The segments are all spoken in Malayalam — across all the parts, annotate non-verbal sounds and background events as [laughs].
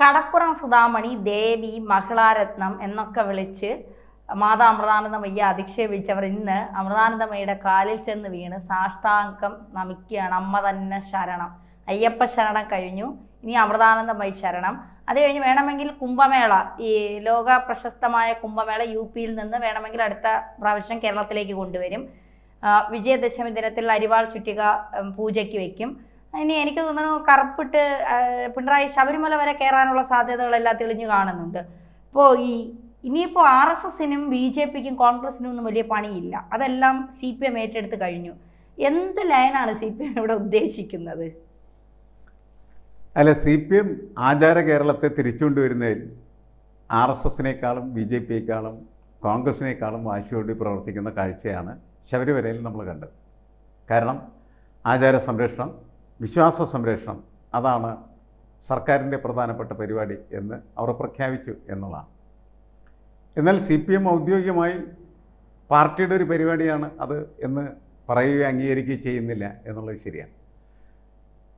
കടപ്പുറം സുധാമണി ദേവി മഹിളാരത്നം എന്നൊക്കെ വിളിച്ച് മാതാ അമൃതാനന്ദമയ്യ അധിക്ഷേപിച്ചവർ ഇന്ന് അമൃതാനന്ദമയ്യയുടെ കാലിൽ ചെന്ന് വീണ് സാഷ്ടാംഗം നമിക്കുകയാണ്. അമ്മ തന്നെ ശരണം. അയ്യപ്പ ശരണം കഴിഞ്ഞു. ഇനി അമൃതാനന്ദമയി ശരണം. അത് കഴിഞ്ഞ് വേണമെങ്കിൽ കുംഭമേള ഈ ലോക പ്രശസ്തമായ കുംഭമേള യു പിയിൽ നിന്ന് വേണമെങ്കിൽ അടുത്ത പ്രാവശ്യം കേരളത്തിലേക്ക് കൊണ്ടുവരും. വിജയദശമി ദിനത്തിൽ അരിവാൾ ചുറ്റിക പൂജയ്ക്ക് വെക്കും. ഇനി എനിക്ക് തോന്നുന്നു കറുപ്പിട്ട് പിണറായി ശബരിമല വരെ കയറാനുള്ള സാധ്യതകളെല്ലാം തെളിഞ്ഞു കാണുന്നുണ്ട്. ഇപ്പോൾ ഈ ഇനിയിപ്പോൾ ആർ എസ് എസിനും ബി ജെ പിക്കും കോൺഗ്രസിനും ഒന്നും വലിയ പണിയില്ല. അതെല്ലാം സി പി എം ഏറ്റെടുത്ത് കഴിഞ്ഞു. എന്ത് ലൈനാണ് സി പി എം ഇവിടെ ഉദ്ദേശിക്കുന്നത്? അല്ല സി പി എം ആചാര കേരളത്തെ തിരിച്ചുകൊണ്ടുവരുന്നതിൽ ആർ എസ് എസിനേക്കാളും ബി ജെ പിയേക്കാളും കോൺഗ്രസിനേക്കാളും വാശിയോടി പ്രവർത്തിക്കുന്ന കാഴ്ചയാണ് ശബരിമലയിൽ നമ്മൾ കണ്ടത്. കാരണം ആചാര സംരക്ഷണം വിശ്വാസ സംരക്ഷണം അതാണ് സർക്കാരിന്റെ പ്രധാനപ്പെട്ട പരിപാടി എന്ന് അവർ പ്രഖ്യാപിച്ചു എന്നുള്ളതാണ്. എന്നാൽ സി പി എം ഔദ്യോഗികമായി പാർട്ടിയുടെ ഒരു പരിപാടിയാണ് അത് എന്ന് പറയുകയും അംഗീകരിക്കുകയും ചെയ്യുന്നില്ല എന്നുള്ളത് ശരിയാണ്.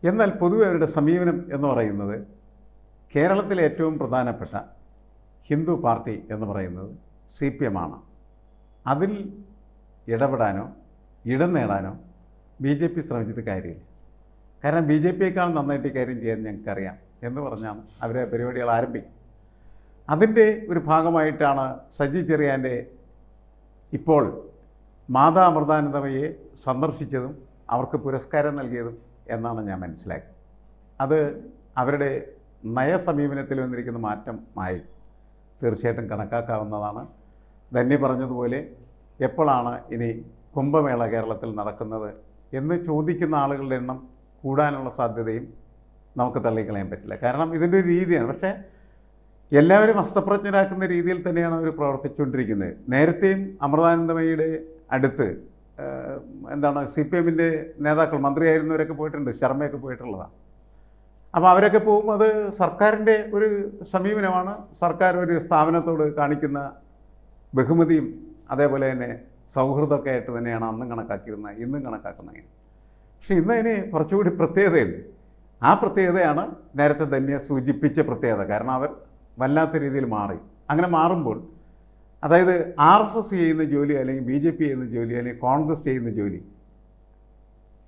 എന്നാൽ പൊതുവെ അവരുടെ സമീപനം എന്ന് പറയുന്നത് കേരളത്തിലെ ഏറ്റവും പ്രധാനപ്പെട്ട ഹിന്ദു പാർട്ടി എന്ന് പറയുന്നത് സി പി എം ആണ്. അതിൽ ഇടപെടാനോ ഇടം നേടാനോ ബി ജെ പി ശ്രമിച്ചിട്ട് കാര്യമില്ല. കാരണം ബി ജെ പിയേക്കാൾ നന്നായിട്ട് കാര്യം ചെയ്യാൻ ഞങ്ങൾക്കറിയാം എന്ന് പറഞ്ഞാണ് അവരെ പരിപാടികൾ ആരംഭിക്കും. അതിന്റെ ഒരു ഭാഗമായിട്ടാണ് സജി ചെറിയാന്റെ ഇപ്പോൾ മാതാ അമൃതാനന്ദമയെ സന്ദർശിച്ചതും അവർക്ക് പുരസ്കാരം നൽകിയതും എന്നാണ് ഞാൻ മനസ്സിലാക്കിയത്. അത് അവരുടെ നയസമീപനത്തിൽ വന്നിരിക്കുന്ന മാറ്റമായി തീർച്ചയായിട്ടും കണക്കാക്കാവുന്നതാണ്. ധന്യ പറഞ്ഞതുപോലെ എപ്പോഴാണ് ഇനി കുംഭമേള കേരളത്തിൽ നടക്കുന്നത് എന്ന് ചോദിക്കുന്ന ആളുകളുടെ എണ്ണം കൂടാനുള്ള സാധ്യതയും നമുക്ക് തള്ളിക്കളയാൻ പറ്റില്ല. കാരണം ഇതിന്റെ ഒരു രീതിയാണ്. പക്ഷേ എല്ലാവരും അസ്തപ്രജ്ഞരാക്കുന്ന രീതിയിൽ തന്നെയാണ് അവർ പ്രവർത്തിച്ചുകൊണ്ടിരിക്കുന്നത്. നേരത്തെയും അമൃതാനന്ദമയുടെ അടുത്ത് എന്താണ് സി പി എമ്മിന്റെ നേതാക്കൾ മന്ത്രിയായിരുന്നവരൊക്കെ പോയിട്ടുണ്ട്. ശർമ്മയൊക്കെ പോയിട്ടുള്ളതാണ്. അപ്പോൾ അവരൊക്കെ പോകുമ്പോൾ അത് സർക്കാരിന്റെ ഒരു സമീപനമാണ്. സർക്കാർ ഒരു സ്ഥാപനത്തോട് കാണിക്കുന്ന ബഹുമതിയും അതേപോലെ തന്നെ സൗഹൃദമൊക്കെ ആയിട്ട് തന്നെയാണ് അന്നും കണക്കാക്കിയിരുന്നത് ഇന്നും കണക്കാക്കുന്നത് പക്ഷേ ഇന്ന് അതിന് കുറച്ചുകൂടി പ്രത്യേകതയുണ്ട്. ആ പ്രത്യേകതയാണ് നേരത്തെ തന്നെ സൂചിപ്പിച്ച പ്രത്യേകത. കാരണം അവർ വല്ലാത്ത രീതിയിൽ മാറി. അങ്ങനെ മാറുമ്പോൾ അതായത് ആർ എസ് എസ് ചെയ്യുന്ന ജോലി അല്ലെങ്കിൽ ബി ജെ പി ചെയ്യുന്ന ജോലി അല്ലെങ്കിൽ കോൺഗ്രസ് ചെയ്യുന്ന ജോലി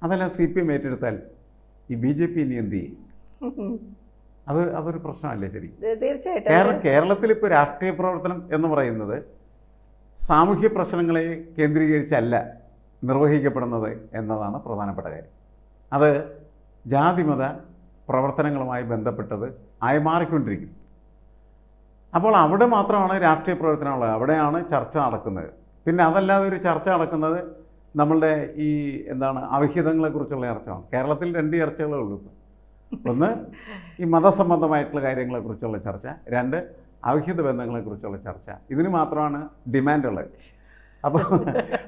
അതെല്ലാം സി പി എം ഏറ്റെടുത്താൽ ഈ ബി ജെ പി ഇനി എന്ത് ചെയ്യും? അത് അതൊരു പ്രശ്നമല്ലേ ശരി തീർച്ചയായിട്ടും. കേരളത്തിൽ ഇപ്പോൾ രാഷ്ട്രീയ പ്രവർത്തനം എന്ന് പറയുന്നത് സാമൂഹ്യ പ്രശ്നങ്ങളെ കേന്ദ്രീകരിച്ചല്ല. നിർവഹിക്കപ്പെടുന്നത് എന്നതാണ് പ്രധാനപ്പെട്ട കാര്യം. അത് ജാതിമത പ്രവർത്തനങ്ങളുമായി ബന്ധപ്പെട്ടത് ആയി മാറിക്കൊണ്ടിരിക്കും അപ്പോൾ അവിടെ മാത്രമാണ് രാഷ്ട്രീയ പ്രവർത്തനമുള്ളത്. അവിടെയാണ് ചർച്ച നടക്കുന്നത്. പിന്നെ അതല്ലാതെ ഒരു ചർച്ച നടക്കുന്നത് നമ്മളുടെ ഈ എന്താണ് അവിഹിതങ്ങളെക്കുറിച്ചുള്ള ചർച്ചയാണ്. കേരളത്തിൽ രണ്ട് ചർച്ചകളേ ഉള്ളൂ ഒന്ന് ഈ മതസംബന്ധമായിട്ടുള്ള കാര്യങ്ങളെക്കുറിച്ചുള്ള ചർച്ച. രണ്ട് അവിഹിത ബന്ധങ്ങളെക്കുറിച്ചുള്ള ചർച്ച. ഇതിന് മാത്രമാണ് ഡിമാൻഡുള്ളത്. അപ്പോൾ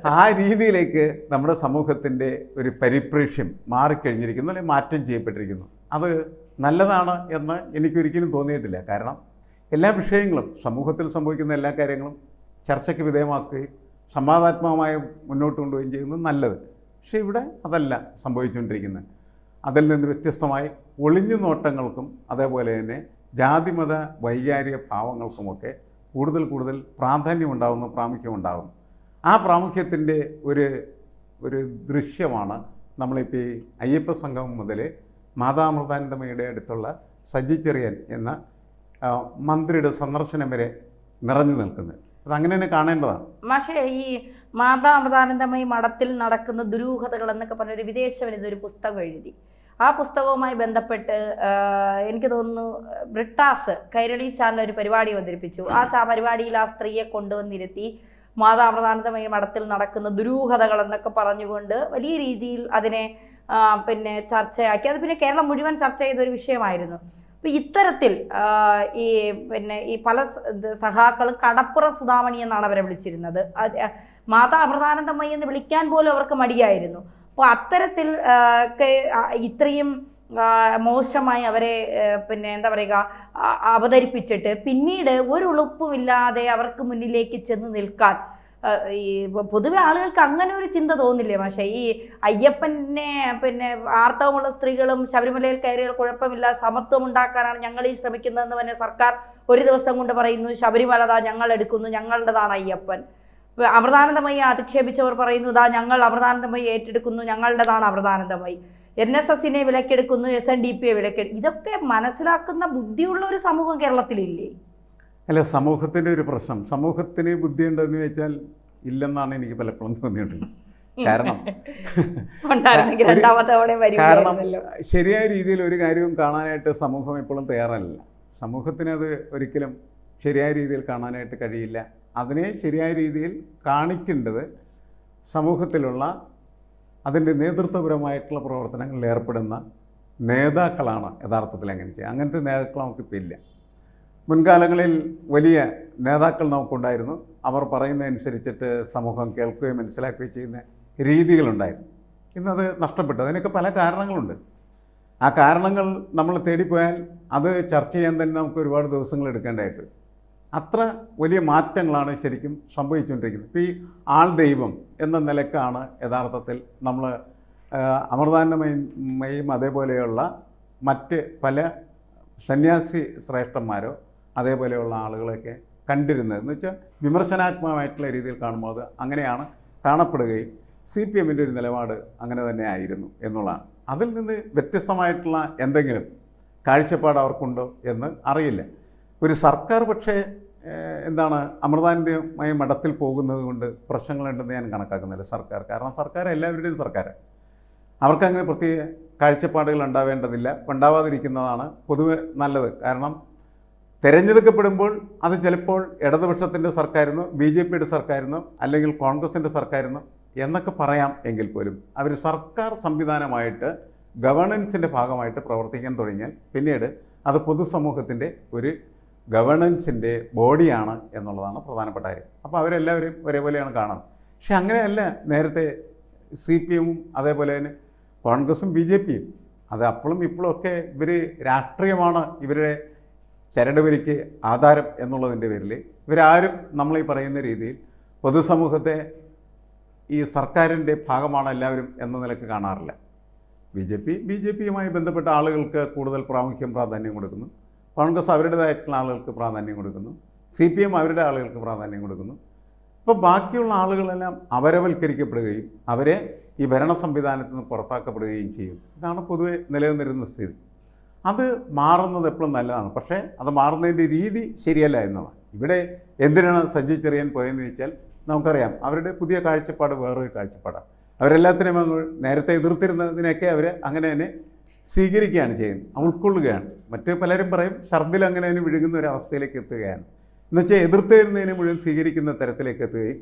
ആ രീതിയിലേക്ക് നമ്മുടെ സമൂഹത്തിന്റെ ഒരു പരിപ്രേക്ഷ്യം മാറിക്കഴിഞ്ഞിരിക്കുന്നു അല്ലെങ്കിൽ മാറ്റം ചെയ്യപ്പെട്ടിരിക്കുന്നു. അത് നല്ലതാണ് എന്ന് എനിക്കൊരിക്കലും തോന്നിയിട്ടില്ല. കാരണം എല്ലാ വിഷയങ്ങളും സമൂഹത്തിൽ സംഭവിക്കുന്ന എല്ലാ കാര്യങ്ങളും ചർച്ചയ്ക്ക് വിധേയമാക്കുകയും സമാധാത്മകമായി മുന്നോട്ട് കൊണ്ടുപോവുകയും ചെയ്യുന്നത് നല്ലത്. പക്ഷേ ഇവിടെ അതല്ല സംഭവിച്ചുകൊണ്ടിരിക്കുന്നത്. അതിൽ നിന്ന് വ്യത്യസ്തമായി ഒളിഞ്ഞു നോട്ടങ്ങൾക്കും അതേപോലെ തന്നെ ജാതിമത വൈകാരിക ഭാവങ്ങൾക്കുമൊക്കെ കൂടുതൽ കൂടുതൽ പ്രാധാന്യമുണ്ടാകുന്നു പ്രാമുഖ്യം ഉണ്ടാകുന്നു ആ പ്രാമുഖ്യത്തിന്റെ ഒരു ഒരു ദൃശ്യമാണ് നമ്മളിപ്പോൾ ഈ അയ്യപ്പ സംഘം മുതൽ മാതാമൃതാനന്ദമയുടെ അടുത്തുള്ള സജി ചെറിയൻ എന്ന മന്ത്രിയുടെ സന്ദർശനം വരെ നിറഞ്ഞു നിൽക്കുന്നത്. അതങ്ങനെ തന്നെ കാണേണ്ടതാണ്. പക്ഷേ ഈ മാതാ അമൃതാനന്ദമയി മഠത്തിൽ നടക്കുന്ന ദുരൂഹതകൾ എന്നൊക്കെ പറഞ്ഞ ഒരു വിദേശ വനിത ഒരു പുസ്തകം എഴുതി. ആ പുസ്തകവുമായി ബന്ധപ്പെട്ട് എനിക്ക് തോന്നുന്നു ബ്രിട്ടാസ് കൈരളി ചാനൽ ഒരു പരിപാടി അവതരിപ്പിച്ചു. ആ പരിപാടിയിൽ ആ സ്ത്രീയെ കൊണ്ടുവന്നിരുത്തി മാതാ അമൃതാനന്ദമയി മഠത്തിൽ നടക്കുന്ന ദുരൂഹതകൾ എന്നൊക്കെ പറഞ്ഞുകൊണ്ട് വലിയ രീതിയിൽ അതിനെ പിന്നെ ചർച്ചയാക്കി. അത് പിന്നെ കേരളം മുഴുവൻ ചർച്ച ചെയ്ത ഒരു വിഷയമായിരുന്നു. അപ്പൊ ഇത്തരത്തിൽ ഈ പിന്നെ ഈ പല സഹാക്കളും കടപ്പുറ സുധാമണി എന്നാണ് അവരെ വിളിച്ചിരുന്നത്. മാതാ എന്ന് വിളിക്കാൻ പോലും അവർക്ക് മടിയായിരുന്നു. അപ്പോൾ അത്തരത്തിൽ ഇത്രയും മോശമായി അവരെ പിന്നെ എന്താ പറയുക അവതരിപ്പിച്ചിട്ട് പിന്നീട് ഒരു ഉളുപ്പുമില്ലാതെ അവർക്ക് മുന്നിലേക്ക് ചെന്ന് നിൽക്കാൻ ഈ പൊതുവെ ആളുകൾക്ക് അങ്ങനെ ഒരു ചിന്ത തോന്നില്ലേ? പക്ഷേ ഈ അയ്യപ്പനെ പിന്നെ ആർത്തവമുള്ള സ്ത്രീകളും ശബരിമലയിൽ കയറിയ കുഴപ്പമില്ല സമത്വം ഉണ്ടാക്കാനാണ് ഞങ്ങൾ ഈ ശ്രമിക്കുന്നതെന്ന് തന്നെ സർക്കാർ ഒരു ദിവസം കൊണ്ട് പറയുന്നു ശബരിമല ദാ ഞങ്ങൾ എടുക്കുന്നു ഞങ്ങളുടേതാണ് അയ്യപ്പൻ. അമൃതാനന്ദമയി അധിക്ഷേപിച്ചവർ പറയുന്നു ഇതാ ഞങ്ങൾ അമൃതാനന്ദമയി ഏറ്റെടുക്കുന്നു ഞങ്ങളുടേതാണ് അമൃതാനന്ദമയി. എൻ എസ് എസിനെ വിലക്കെടുക്കുന്നു എസ് എൻ ഡി പിയെ വിലക്കെടുക്കും ഇതൊക്കെ മനസ്സിലാക്കുന്ന ബുദ്ധിയുള്ള ഒരു സമൂഹം കേരളത്തിലില്ലേ? അല്ല സമൂഹത്തിന്റെ ഒരു പ്രശ്നം. സമൂഹത്തിന് ബുദ്ധിയുണ്ടെന്ന് ചോദിച്ചാൽ ഇല്ലെന്നാണ് എനിക്ക് പലപ്പോഴും തോന്നിയിട്ടുള്ളത്. കാരണം [laughs] കാരണം ശരിയായ രീതിയിൽ ഒരു കാര്യവും കാണാനായിട്ട് സമൂഹം എപ്പോഴും തയ്യാറല്ല. സമൂഹത്തിനത് ഒരിക്കലും ശരിയായ രീതിയിൽ കാണാനായിട്ട് കഴിയില്ല. അതിനെ ശരിയായ രീതിയിൽ കാണിക്കേണ്ടത് സമൂഹത്തിലുള്ള അതിന്റെ നേതൃത്വപരമായിട്ടുള്ള പ്രവർത്തനങ്ങളിൽ ഏർപ്പെടുന്ന നേതാക്കളാണ് യഥാർത്ഥത്തിൽ അങ്ങനെ ചെയ്യുക. അങ്ങനത്തെ നേതാക്കൾ നമുക്കിപ്പോൾ ഇല്ല. മുൻകാലങ്ങളിൽ വലിയ നേതാക്കൾ നമുക്കുണ്ടായിരുന്നു. അവർ പറയുന്നതനുസരിച്ചിട്ട് സമൂഹം കേൾക്കുകയും മനസ്സിലാക്കുകയും ചെയ്യുന്ന രീതികളുണ്ടായിരുന്നു. ഇന്നത് നഷ്ടപ്പെട്ടു. അതിനൊക്കെ പല കാരണങ്ങളുണ്ട്. ആ കാരണങ്ങൾ നമ്മൾ തേടിപ്പോയാൽ അത് ചർച്ച ചെയ്യാൻ തന്നെ നമുക്ക് ഒരുപാട് ദിവസങ്ങൾ എടുക്കേണ്ടതായിട്ട് അത്ര വലിയ മാറ്റങ്ങളാണ് ശരിക്കും സംഭവിച്ചുകൊണ്ടിരിക്കുന്നത്. ഇപ്പോൾ ഈ ആൾ ദൈവം എന്ന നിലക്കാണ് യഥാർത്ഥത്തിൽ നമ്മൾ അമൃതാനമയും അതേപോലെയുള്ള മറ്റ് പല സന്യാസി ശ്രേഷ്ഠന്മാരോ അതേപോലെയുള്ള ആളുകളൊക്കെ കണ്ടിരുന്നത്. എന്ന് വെച്ചാൽ വിമർശനാത്മകമായിട്ടുള്ള രീതിയിൽ കാണുമ്പോൾ അത് അങ്ങനെയാണ് കാണപ്പെടുകയും സി പി എമ്മിന്റെ ഒരു നിലപാട് അങ്ങനെ തന്നെ ആയിരുന്നു എന്നുള്ളതാണ്. അതിൽ നിന്ന് വ്യത്യസ്തമായിട്ടുള്ള എന്തെങ്കിലും കാഴ്ചപ്പാട് അവർക്കുണ്ടോ എന്ന് അറിയില്ല. ഒരു സർക്കാർ പക്ഷേ എന്താണ് അമൃതാനന്ദമായി മഠത്തിൽ പോകുന്നത് കൊണ്ട് പ്രശ്നങ്ങളുണ്ടെന്ന് ഞാൻ കണക്കാക്കുന്നില്ല സർക്കാർ. കാരണം സർക്കാർ എല്ലാവരുടെയും സർക്കാരാണ് അവർക്കങ്ങനെ പ്രത്യേക കാഴ്ചപ്പാടുകൾ ഉണ്ടാവേണ്ടതില്ല. ഉണ്ടാവാതിരിക്കുന്നതാണ് പൊതുവെ നല്ലത്. കാരണം തിരഞ്ഞെടുക്കപ്പെടുമ്പോൾ അത് ചിലപ്പോൾ ഇടതുപക്ഷത്തിന്റെ സർക്കാരിനോ ബി ജെ പിയുടെ സർക്കാരിനോ അല്ലെങ്കിൽ കോൺഗ്രസിന്റെ സർക്കാരിനോ എന്നൊക്കെ പറയാം എങ്കിൽ പോലും അവർ സർക്കാർ സംവിധാനമായിട്ട് ഗവേണൻസിന്റെ ഭാഗമായിട്ട് പ്രവർത്തിക്കാൻ തുടങ്ങിയാൽ പിന്നീട് അത് പൊതുസമൂഹത്തിന്റെ ഒരു ഗവേണൻസിന്റെ ബോഡിയാണ് എന്നുള്ളതാണ് പ്രധാനപ്പെട്ട കാര്യം. അപ്പോൾ അവരെല്ലാവരും ഒരേപോലെയാണ് കാണുന്നത് പക്ഷെ അങ്ങനെയല്ല നേരത്തെ സി പി എമ്മും അതേപോലെ തന്നെ കോൺഗ്രസും ബി ജെ പിയും. അത് അപ്പോഴും ഇപ്പോഴും ഒക്കെ ഇവർ രാഷ്ട്രീയമാണ് ഇവരുടെ ചരടുവലിക്ക് ആധാരം എന്നുള്ളതിന്റെ പേരിൽ ഇവരാരും നമ്മൾ ഈ പറയുന്ന രീതിയിൽ പൊതുസമൂഹത്തെ ഈ സർക്കാരിന്റെ ഭാഗമാണ് എല്ലാവരും എന്ന നിലയ്ക്ക് കാണാറില്ല. B J P B J പിയുമായി ബന്ധപ്പെട്ട ആളുകൾക്ക് കൂടുതൽ പ്രാമുഖ്യം പ്രാധാന്യം കൊടുക്കുന്നു. കോൺഗ്രസ് അവരുടേതായിട്ടുള്ള ആളുകൾക്ക് പ്രാധാന്യം കൊടുക്കുന്നു. സി പി എം അവരുടെ ആളുകൾക്ക് പ്രാധാന്യം കൊടുക്കുന്നു. ഇപ്പോൾ ബാക്കിയുള്ള ആളുകളെല്ലാം അവരവൽക്കരിക്കപ്പെടുകയും അവരെ ഈ ഭരണ സംവിധാനത്തിൽ നിന്ന് പുറത്താക്കപ്പെടുകയും ചെയ്യും. ഇതാണ് പൊതുവെ നിലനിന്നിരുന്ന സ്ഥിതി. അത് മാറുന്നത് എപ്പോഴും നല്ലതാണ്. പക്ഷേ അത് മാറുന്നതിന്റെ രീതി ശരിയല്ല എന്നുള്ളതാണ്. ഇവിടെ എന്തിനാണ് സജ്ജി ചെറിയാൻ പോയെന്ന് ചോദിച്ചാൽ നമുക്കറിയാം. അവരുടെ പുതിയ കാഴ്ചപ്പാട് വേറൊരു കാഴ്ചപ്പാടാണ്. അവരെല്ലാത്തിനെയും അങ്ങ് നേരത്തെ എതിർത്തിരുന്നതിനെയൊക്കെ അവർ അങ്ങനെ തന്നെ സ്വീകരിക്കുകയാണ് ചെയ്യുന്നത് ഉൾക്കൊള്ളുകയാണ്. മറ്റു പലരും പറയും ഛർദിൽ അങ്ങനെ തന്നെ വിഴുകുന്ന ഒരു അവസ്ഥയിലേക്ക് എത്തുകയാണ്. എന്നുവെച്ചാൽ എതിർത്ത് എതിർത്തിരുന്നതിനെ മുഴുവൻ സ്വീകരിക്കുന്ന തരത്തിലേക്ക് എത്തുകയും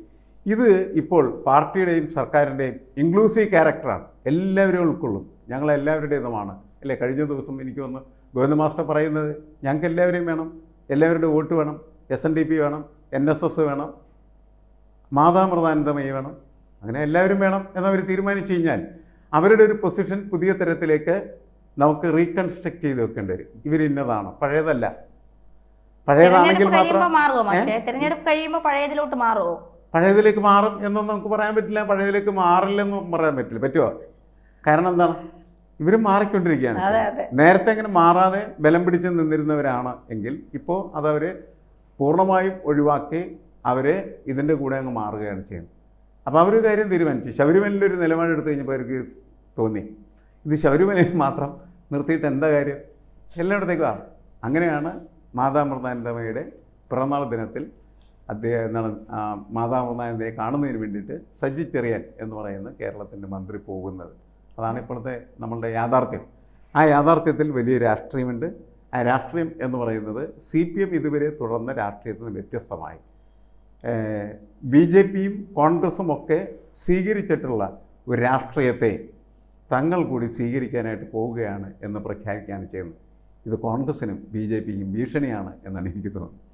ഇത് ഇപ്പോൾ പാർട്ടിയുടെയും സർക്കാരിന്റെയും ഇൻക്ലൂസീവ് ക്യാരക്ടറാണ് എല്ലാവരും ഉൾക്കൊള്ളും. ഞങ്ങളെല്ലാവരുടേതുമാണ്. അല്ലേ? കഴിഞ്ഞ ദിവസം എനിക്ക് വന്ന് ഗോവിന്ദ മാസ്റ്റർ പറയുന്നത് ഞങ്ങൾക്ക് എല്ലാവരെയും വേണം. എല്ലാവരുടെ വോട്ട് വേണം. എസ് എൻ ഡി പി വേണം. എൻ എസ് എസ് വേണം. മാതാമൃതാനന്ദമയി വേണം. അങ്ങനെ എല്ലാവരും വേണം എന്നവർ തീരുമാനിച്ചു കഴിഞ്ഞാൽ അവരുടെ ഒരു പൊസിഷൻ പുതിയ തരത്തിലേക്ക് നമുക്ക് റീകൺസ്ട്രക്ട് ചെയ്ത് വെക്കേണ്ടി വരും. ഇവർ ഇന്നതാണ്? പഴയതല്ല. പഴയതാണെങ്കിൽ മാത്രം തെരഞ്ഞെടുപ്പ് കഴിയുമ്പോൾ പഴയതിലോട്ട് മാറുമോ പഴയതിലേക്ക് മാറും എന്നൊന്നും നമുക്ക് പറയാൻ പറ്റില്ല. പഴയതിലേക്ക് മാറില്ലെന്നും പറയാൻ പറ്റില്ല. പറ്റുമോ കാരണം എന്താണ്? ഇവർ മാറിക്കൊണ്ടിരിക്കുകയാണ് നേരത്തെ അങ്ങനെ മാറാതെ ബലം പിടിച്ച് നിന്നിരുന്നവരാണ് എങ്കിൽ ഇപ്പോൾ അതവർ പൂർണമായും ഒഴിവാക്കി അവർ ഇതിന്റെ കൂടെ അങ്ങ് മാറുകയാണ് ചെയ്യുന്നത്. അപ്പോൾ അവരൊരു കാര്യം തീരുമാനിച്ചു. ശബരിമലയിൽ ഒരു നിലപാടെടുത്ത് കഴിഞ്ഞപ്പോൾ അവർക്ക് തോന്നി. ഇത് ശബരിമലയിൽ മാത്രം നിർത്തിയിട്ട് എന്താ കാര്യം? എല്ലായിടത്തേക്കും ആ. അങ്ങനെയാണ് മാതാമൃതാനന്ദമയുടെ പിറന്നാൾ ദിനത്തിൽ അദ്ദേഹം എന്താണ് മാതാമൃതാനന്ദയെ കാണുന്നതിന് വേണ്ടിയിട്ട് സജ്ജിച്ചെറിയാൻ എന്ന് പറയുന്ന കേരളത്തിന്റെ മന്ത്രി പോകുന്നത്. അതാണ് ഇപ്പോഴത്തെ നമ്മളുടെ യാഥാർത്ഥ്യം. ആ യാഥാർത്ഥ്യത്തിൽ വലിയ രാഷ്ട്രീയമുണ്ട്. ആ രാഷ്ട്രീയം എന്ന് പറയുന്നത് സി പി എം ഇതുവരെ തുടർന്ന രാഷ്ട്രീയത്തിൽ നിന്ന് വ്യത്യസ്തമായി. ബി ജെ പിയും കോൺഗ്രസും ഒക്കെ സ്വീകരിച്ചിട്ടുള്ള ഒരു രാഷ്ട്രീയത്തെ തങ്ങൾ കൂടി സ്വീകരിക്കാനായിട്ട് പോവുകയാണ് എന്ന് പ്രഖ്യാപിക്കുകയാണ് ചെയ്യുന്നത്. ഇത് കോൺഗ്രസിനും ബി ജെ പിക്കും ഭീഷണിയാണ് എന്നാണ് എനിക്ക് തോന്നുന്നത്.